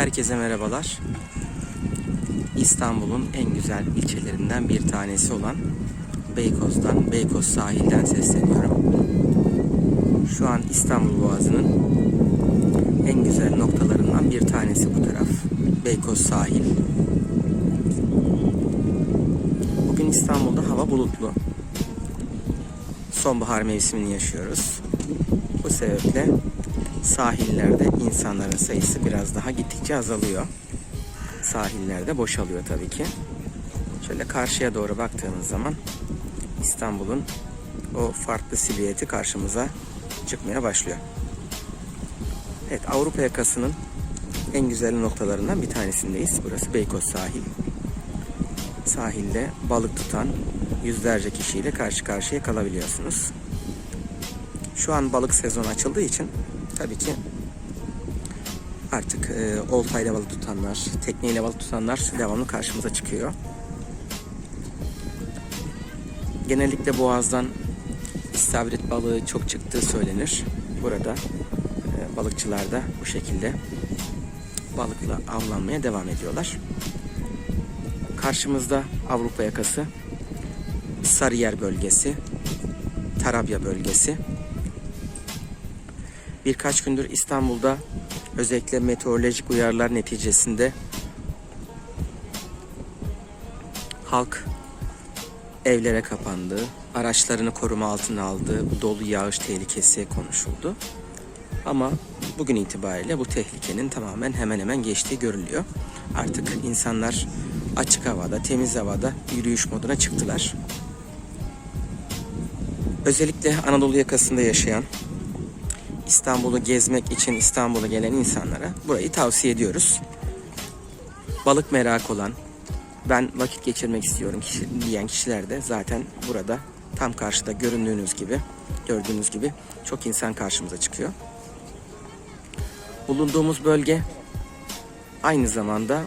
Herkese merhabalar. İstanbul'un en güzel ilçelerinden bir tanesi olan Beykoz'dan, Beykoz sahilden sesleniyorum. Şu an İstanbul Boğazı'nın en güzel noktalarından bir tanesi bu taraf. Beykoz sahil. Bugün İstanbul'da hava bulutlu. Sonbahar mevsimini yaşıyoruz. Bu sebeple sahillerde insanların sayısı biraz daha gittikçe azalıyor. Sahillerde boşalıyor tabii ki. Şöyle karşıya doğru baktığımız zaman İstanbul'un o farklı silüeti karşımıza çıkmaya başlıyor. Evet Avrupa yakasının en güzel noktalarından bir tanesindeyiz. Burası Beykoz sahil. Sahilde balık tutan yüzlerce kişiyle karşı karşıya kalabiliyorsunuz. Şu an balık sezonu açıldığı için tabii ki artık e, oltayla balık tutanlar, tekneyle balık tutanlar devamlı karşımıza çıkıyor. Genellikle boğazdan istavrit balığı çok çıktığı söylenir. Burada e, balıkçılar da bu şekilde balıkla avlanmaya devam ediyorlar. Karşımızda Avrupa yakası, Sarıyer bölgesi, Tarabya bölgesi. Birkaç gündür İstanbul'da özellikle meteorolojik uyarılar neticesinde halk evlere kapandı, araçlarını koruma altına aldı, dolu yağış tehlikesi konuşuldu. Ama bugün itibariyle bu tehlikenin tamamen hemen hemen geçtiği görülüyor. Artık insanlar açık havada, temiz havada yürüyüş moduna çıktılar. Özellikle Anadolu yakasında yaşayan, İstanbul'u gezmek için İstanbul'a gelen insanlara burayı tavsiye ediyoruz. Balık merak olan, ben vakit geçirmek istiyorum kişi, diyen kişiler de zaten burada tam karşıda göründüğünüz gibi, gördüğünüz gibi çok insan karşımıza çıkıyor. Bulunduğumuz bölge aynı zamanda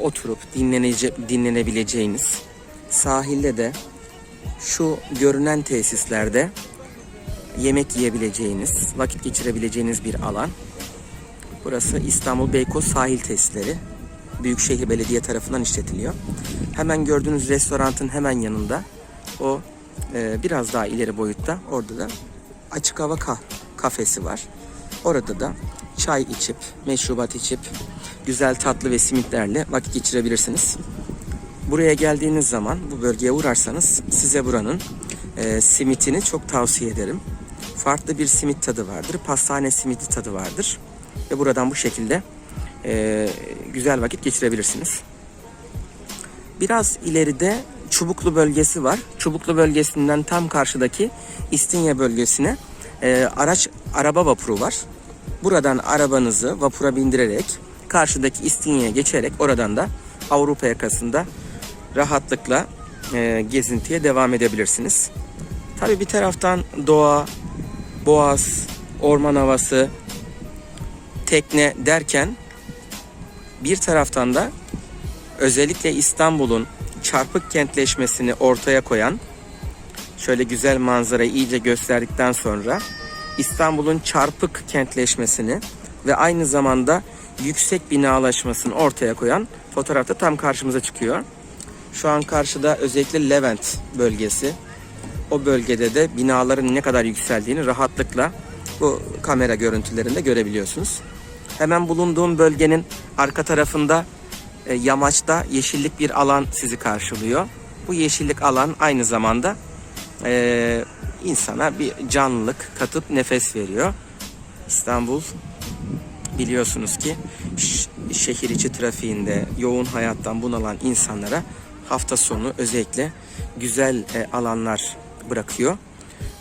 oturup dinlenece, dinlenebileceğiniz sahilde de şu görünen tesislerde yemek yiyebileceğiniz, vakit geçirebileceğiniz bir alan. Burası İstanbul Beykoz Sahil Tesisleri. Büyükşehir Belediye tarafından işletiliyor. Hemen gördüğünüz restoranın hemen yanında o e, biraz daha ileri boyutta orada da açık hava kah- kafesi var. Orada da çay içip, meşrubat içip, güzel tatlı ve simitlerle vakit geçirebilirsiniz. Buraya geldiğiniz zaman bu bölgeye uğrarsanız size buranın e, simitini çok tavsiye ederim. Farklı bir simit tadı vardır. Pastane simiti tadı vardır. Ve buradan bu şekilde e, güzel vakit geçirebilirsiniz. Biraz ileride Çubuklu bölgesi var. Çubuklu bölgesinden tam karşıdaki İstinye bölgesine e, araç araba vapuru var. Buradan arabanızı vapura bindirerek karşıdaki İstinye'ye geçerek oradan da Avrupa yakasında rahatlıkla e, gezintiye devam edebilirsiniz. Tabi bir taraftan doğa, boğaz, orman havası, tekne derken bir taraftan da özellikle İstanbul'un çarpık kentleşmesini ortaya koyan şöyle güzel manzarayı iyice gösterdikten sonra İstanbul'un çarpık kentleşmesini ve aynı zamanda yüksek binalaşmasını ortaya koyan fotoğrafta tam karşımıza çıkıyor. Şu an karşıda özellikle Levent bölgesi. O bölgede de binaların ne kadar yükseldiğini rahatlıkla bu kamera görüntülerinde görebiliyorsunuz. Hemen bulunduğum bölgenin arka tarafında e, yamaçta yeşillik bir alan sizi karşılıyor. Bu yeşillik alan aynı zamanda e, insana bir canlılık katıp nefes veriyor. İstanbul biliyorsunuz ki şehir içi trafiğinde yoğun hayattan bunalan insanlara hafta sonu özellikle güzel e, alanlar bırakıyor.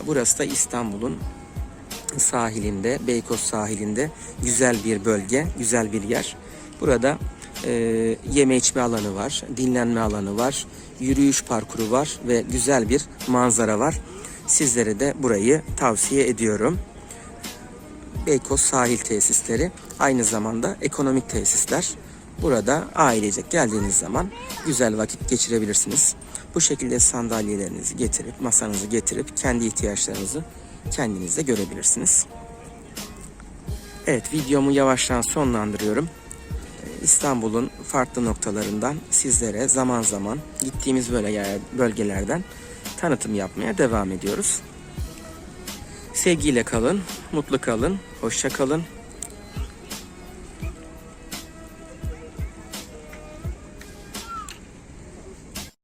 Burası da İstanbul'un sahilinde, Beykoz sahilinde güzel bir bölge, güzel bir yer. Burada e, yeme içme alanı var, dinlenme alanı var, yürüyüş parkuru var ve güzel bir manzara var. Sizlere de burayı tavsiye ediyorum. Beykoz sahil tesisleri aynı zamanda ekonomik tesisler. Burada ailecek geldiğiniz zaman güzel vakit geçirebilirsiniz. Bu şekilde sandalyelerinizi getirip, masanızı getirip kendi ihtiyaçlarınızı kendiniz de görebilirsiniz. Evet videomu yavaştan sonlandırıyorum. İstanbul'un farklı noktalarından sizlere zaman zaman gittiğimiz böyle bölgelerden tanıtım yapmaya devam ediyoruz. Sevgiyle kalın, mutlu kalın, hoşça kalın.